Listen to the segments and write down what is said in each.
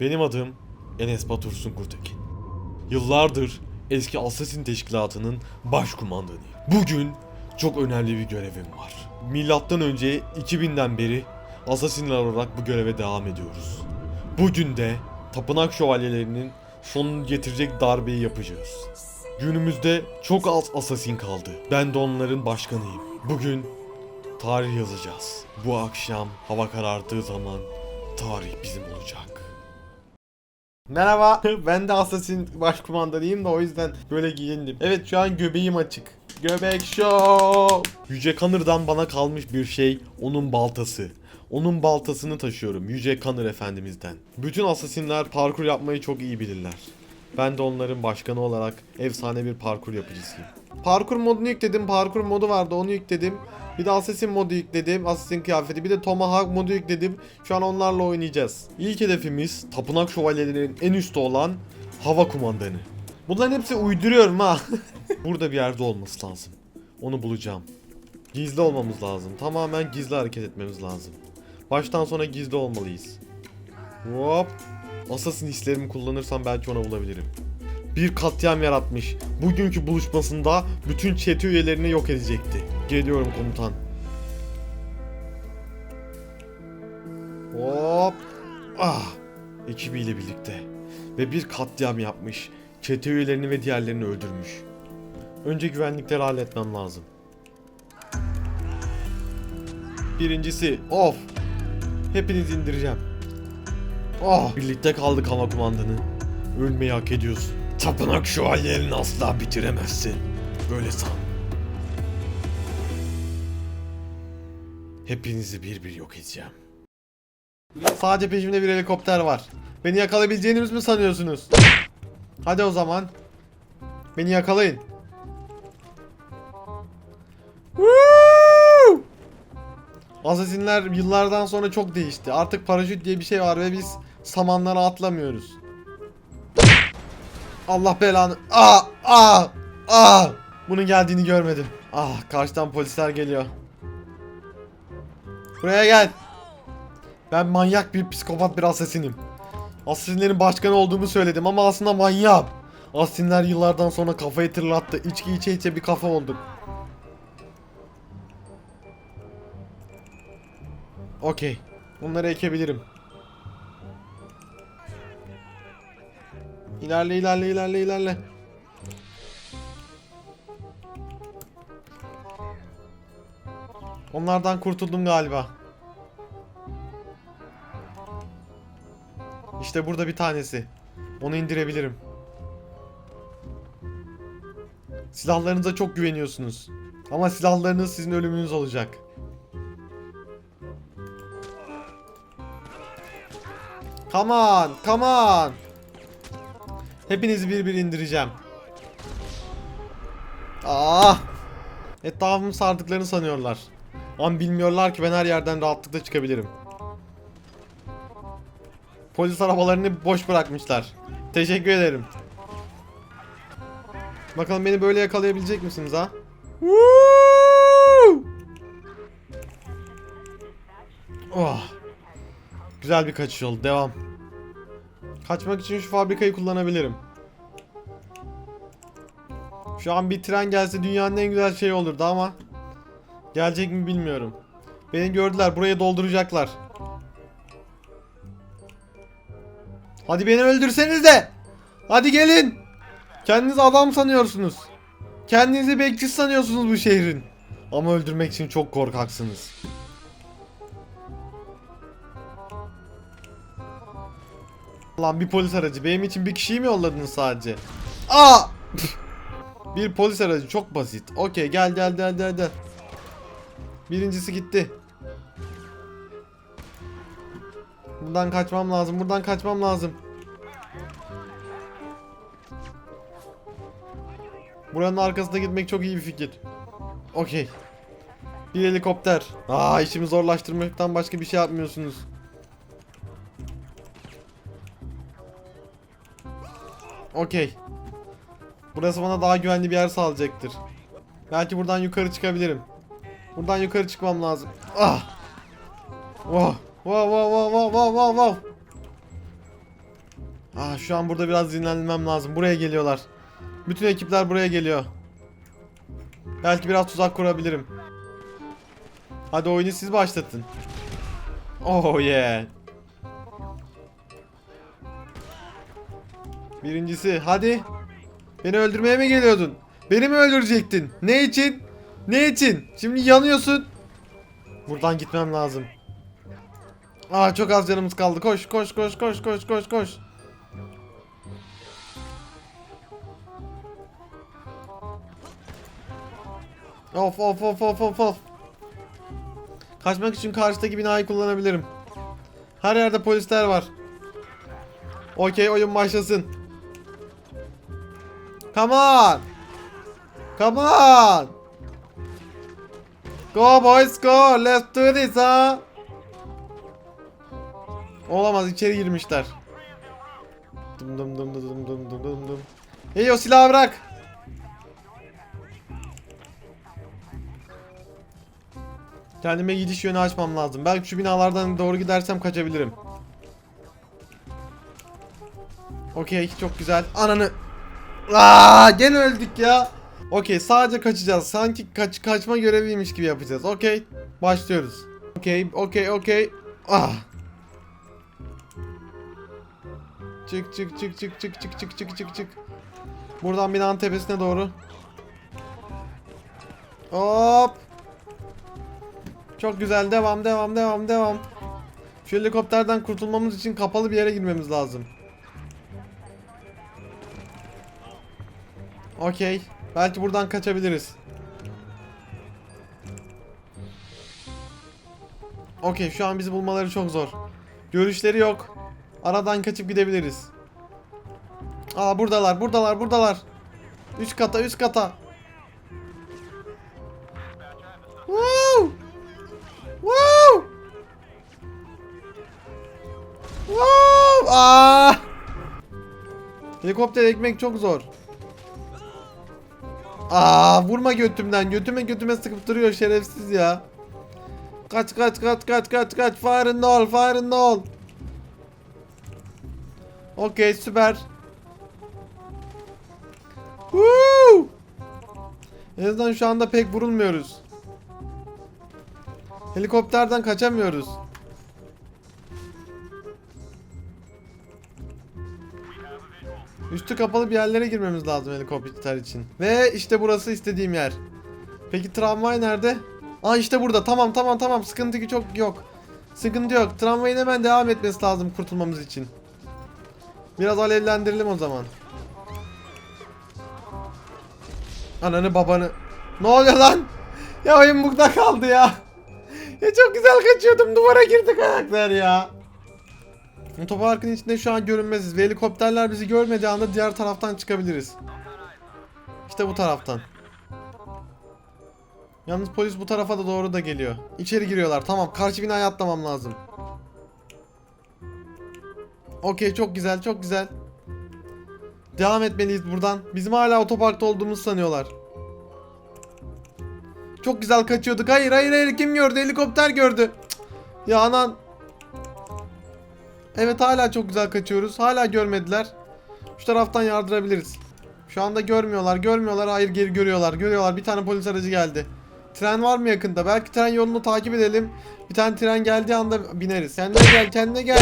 Benim adım Enes Batur Sungurtekin. Yıllardır eski Assassin Teşkilatı'nın başkumandanıyım. Bugün çok önemli bir görevim var. Milattan önce 2000'den beri Assassinler olarak bu göreve devam ediyoruz. Bugün de Tapınak Şövalyelerinin sonunu getirecek darbeyi yapacağız. Günümüzde çok az Assassin kaldı. Ben de onların başkanıyım. Bugün tarih yazacağız. Bu akşam hava karardığı zaman tarih bizim olacak. Merhaba, ben de Assassin başkumandanıyım da o yüzden böyle giyindim. Evet şu an göbeğim açık. Göbek show. Yüce Kanır'dan bana kalmış bir şey onun baltası. Onun baltasını taşıyorum Yüce Kanır Efendimiz'den. Bütün asasinler parkur yapmayı çok iyi bilirler. Ben de onların başkanı olarak efsane bir parkur yapıcısıyım. Parkur modunu yükledim. Parkur modu vardı onu yükledim. Bir de Assassin modu yükledim. Assassin kıyafeti. Bir de Tomahawk modu yükledim. Şu an onlarla oynayacağız. İlk hedefimiz tapınak şövalyelerinin en üstü olan hava kumandanı. Bunların hepsi uyduruyorum ha. Burada bir yerde olması lazım. Onu bulacağım. Gizli olmamız lazım. Tamamen gizli hareket etmemiz lazım. Baştan sona gizli olmalıyız. Hop. Assassin hislerimi kullanırsam belki onu bulabilirim. Bir katliam yaratmış. Bugünkü buluşmasında bütün çete üyelerini yok edecekti. Geliyorum komutan. Hop. Ah. Ekibiyle birlikte. Ve bir katliam yapmış. Çete üyelerini ve diğerlerini öldürmüş. Önce güvenlikleri halletmem lazım. Birincisi of. Hepinizi indireceğim. Oh. Birlikte kaldık hava kumandanı. Ölmeyi hak ediyorsun. Tapınak şövalyelerini asla bitiremezsin. Böyle san. Hepinizi bir bir yok edeceğim. Sadece peşimde bir helikopter var. Beni yakalayabileceğinizi mi sanıyorsunuz? Hadi o zaman. Beni yakalayın. Woo! Asasinler yıllardan sonra çok değişti. Artık paraşüt diye bir şey var ve biz samanlara atlamıyoruz. Allah belanı. Aa! Aa! Aa! Bunun geldiğini görmedim. Ah, karşıdan polisler geliyor. Buraya gel. Ben manyak bir psikopat bir asasinim. Asasinlerin başkanı olduğumu söyledim ama aslında manyağım. Asasinler yıllardan sonra kafayı tırlattı. İçki içe içe bir kafa olduk. Okey. Bunları ekebilirim. İlerle ilerle ilerle ilerle. Onlardan kurtuldum galiba. İşte burada bir tanesi. Onu indirebilirim. Silahlarınıza çok güveniyorsunuz. Ama silahlarınız sizin ölümünüz olacak. Come on, come on. Hepinizi bir bir indireceğim. Ah! Etrafımı sardıklarını sanıyorlar. Ama bilmiyorlar ki ben her yerden rahatlıkla çıkabilirim. Polis arabalarını boş bırakmışlar. Teşekkür ederim. Bakalım beni böyle yakalayabilecek misiniz ha? Woo! Oh. Güzel bir kaçış oldu. Devam. Kaçmak için şu fabrikayı kullanabilirim. Şu an bir tren gelse dünyanın en güzel şeyi olurdu ama gelecek mi bilmiyorum. Beni gördüler. Buraya dolduracaklar. Hadi beni öldürseniz de. Hadi gelin. Kendinizi adam sanıyorsunuz. Kendinizi bekçi sanıyorsunuz bu şehrin. Ama öldürmek için çok korkaksınız. Lan bir polis aracı. Benim için bir kişiyi mi yolladınız sadece? Aa! bir polis aracı çok basit. Okey gel gel gel gel gel. Birincisi gitti. Buradan kaçmam lazım. Buradan kaçmam lazım. Buranın arkasında gitmek çok iyi bir fikir. Okey. Bir helikopter. Aa işimi zorlaştırmaktan başka bir şey yapmıyorsunuz. Okey. Burası bana daha güvenli bir yer sağlayacaktır. Belki buradan yukarı çıkabilirim. Buradan yukarı çıkmam lazım. Ah. Wow wow wow wow wow wow wow. Ah şu an burada biraz dinlenmem lazım. Buraya geliyorlar. Bütün ekipler buraya geliyor. Belki biraz tuzak kurabilirim. Hadi oyunu siz başlatın. Oh yeah. Birincisi hadi. Beni öldürmeye mi geliyordun? Beni mi öldürecektin? Ne için? Ne için? Şimdi yanıyorsun. Buradan gitmem lazım. Aa çok az canımız kaldı. Koş koş koş koş koş koş koş. Of of of of of of. Kaçmak için karşıdaki binayı kullanabilirim. Her yerde polisler var. Okey oyun başlasın. Come on. Come on. Go boys go. Let's do this ha. Olamaz içeri girmişler. Dum dum dum dum dum dum dum dum. Hey o silahı bırak. Kendime gidiş yönü açmam lazım. Belki şu binalardan doğru gidersem kaçabilirim. Okey çok güzel. Ananı Aa, gene öldük ya. Okey sadece kaçacağız. Sanki kaç kaçma göreviymiş gibi yapacağız. Okey. Başlıyoruz. Okey okey okey. Ah. Çık çık çık çık çık çık çık çık çık çık. Buradan binanın tepesine doğru. Hop. Çok güzel. Devam devam devam devam. Şu helikopterden kurtulmamız için kapalı bir yere girmemiz lazım. Okey. Belki buradan kaçabiliriz. Okey şu an bizi bulmaları çok zor. Görüşleri yok. Aradan kaçıp gidebiliriz. Aa buradalar buradalar buradalar. Üst kata üst kata. Woo! Woo! Woo! Aa! Helikopter ekmek çok zor. Aa vurma götümden. Götüme götüme sıkıp duruyor şerefsiz ya. Kaç kaç kaç kaç kaç kaç. Fire in the hole, fire in the hole. Okey süper. Woo! En azından şu anda pek vurulmuyoruz. Helikopterden kaçamıyoruz. Üstü kapalı bir yerlere girmemiz lazım helikopter için. Ve işte burası istediğim yer. Peki tramvay nerede? Aa işte burada. Tamam tamam tamam. Sıkıntı çok yok. Sıkıntı yok. Tramvayın hemen devam etmesi lazım kurtulmamız için. Biraz alevlendirelim o zaman. Ananı babanı. Ne oluyor lan? Ya oyun bugda kaldı ya. Ya çok güzel kaçıyordum. Duvara girdi karakter ya. Otoparkın içinde şu an görünmeziz ve helikopterler bizi görmediği anda diğer taraftan çıkabiliriz. İşte bu taraftan. Yalnız polis bu tarafa da doğru da geliyor. İçeri giriyorlar. Tamam karşı binaya atlamam lazım. Okey çok güzel çok güzel. Devam etmeliyiz buradan. Bizim hala otoparkta olduğumuzu sanıyorlar. Çok güzel kaçıyorduk. Hayır hayır hayır kim gördü? Helikopter gördü. Cık. Ya anan. Evet hala çok güzel kaçıyoruz. Hala görmediler. Şu taraftan yardırabiliriz. Şu anda görmüyorlar. Görmüyorlar. Hayır geri görüyorlar. Görüyorlar. Bir tane polis aracı geldi. Tren var mı yakında? Belki tren yolunu takip edelim. Bir tane tren geldiği anda bineriz. Kendine gel. Kendine gel.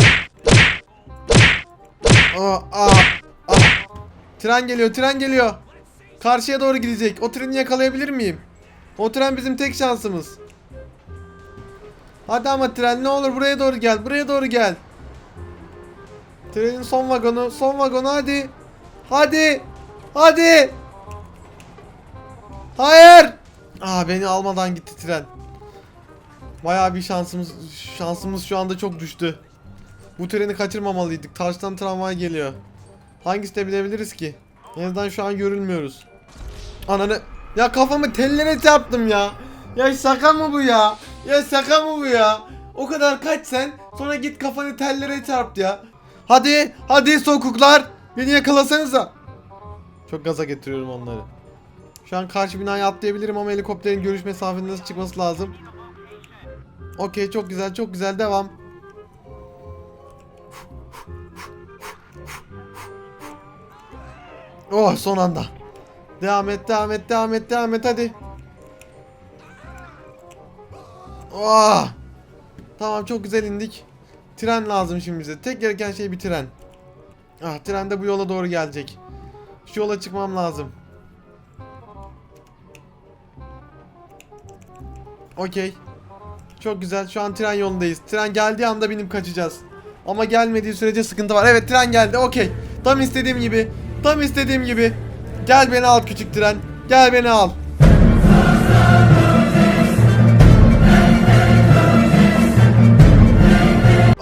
Aa, aa, aa. Tren geliyor. Tren geliyor. Karşıya doğru gidecek. O treni yakalayabilir miyim? O tren bizim tek şansımız. Hadi ama tren ne olur buraya doğru gel. Buraya doğru gel. Trenin son vagonu, son vagonu hadi. Hadi. Hadi. Hayır. Aa beni almadan gitti tren. Bayağı bir şansımız şansımız şu anda çok düştü. Bu treni kaçırmamalıydık. Taştan tramvay geliyor. Hangisini bilebiliriz ki? En azından şu an görülmüyoruz. Ananı ya kafamı tellere çarptım ya. Ya şaka mı bu ya? Ya şaka mı bu ya? O kadar kaç sen sonra git kafanı tellere çarpt ya. Hadi hadi sokuklar beni yakalasanıza. Çok gaza getiriyorum onları. Şu an karşı binaya atlayabilirim ama helikopterin görüş mesafesinde nasıl çıkması lazım. Okey çok güzel çok güzel devam. Oh son anda. Devam et, devam et, devam et, devam et hadi. Oh! Tamam çok güzel indik. Tren lazım şimdi bize. Tek gereken şey bir tren. Ah tren de bu yola doğru gelecek. Şu yola çıkmam lazım. Okey. Çok güzel. Şu an tren yolundayız. Tren geldiği anda binip kaçacağız. Ama gelmediği sürece sıkıntı var. Evet tren geldi. Okey. Tam istediğim gibi. Tam istediğim gibi. Gel beni al küçük tren. Gel beni al.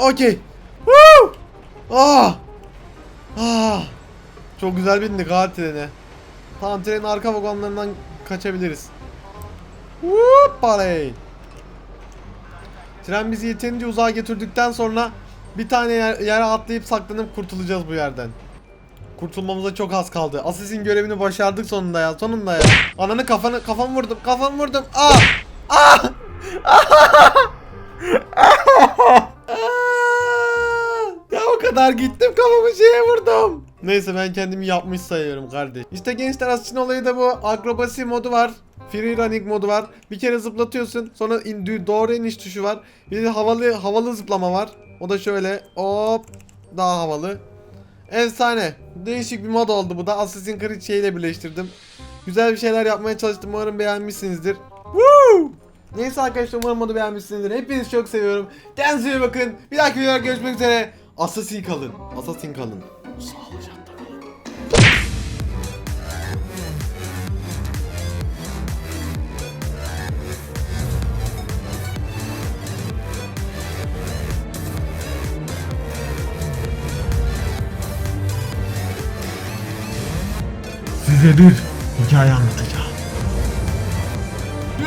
Okey. Woo! Ah! Ah! Çok güzel bindik ha trene. Tamam trenin arka vagonlarından kaçabiliriz. Whoop parey. Tren bizi yeterince uzağa götürdükten sonra bir tane yer, yere atlayıp saklanıp kurtulacağız bu yerden. Kurtulmamıza çok az kaldı. Assassin görevini başardık sonunda ya. Sonunda ya. Ananı kafanı kafamı vurdum. Kafamı vurdum. Ah! Ah! ya o kadar gittim kafamı şeye vurdum. Neyse ben kendimi yapmış sayıyorum kardeş. İşte gençler Assassin olayı da bu. Akrobasi modu var. Free running modu var. Bir kere zıplatıyorsun. Sonra in, doğru iniş tuşu var. Bir de havalı havalı zıplama var. O da şöyle hop daha havalı. Efsane. Değişik bir mod oldu bu da. Assassin's Creed şeyle birleştirdim. Güzel bir şeyler yapmaya çalıştım. Umarım beğenmişsinizdir. Woo! Neyse arkadaşlar umarım modu beğenmişsinizdir. Hepinizi çok seviyorum. Kendinize bakın. Bir dahaki videoda görüşmek üzere. Assassin kalın. Assassin kalın. Sağlıcakla kalın. Size bir.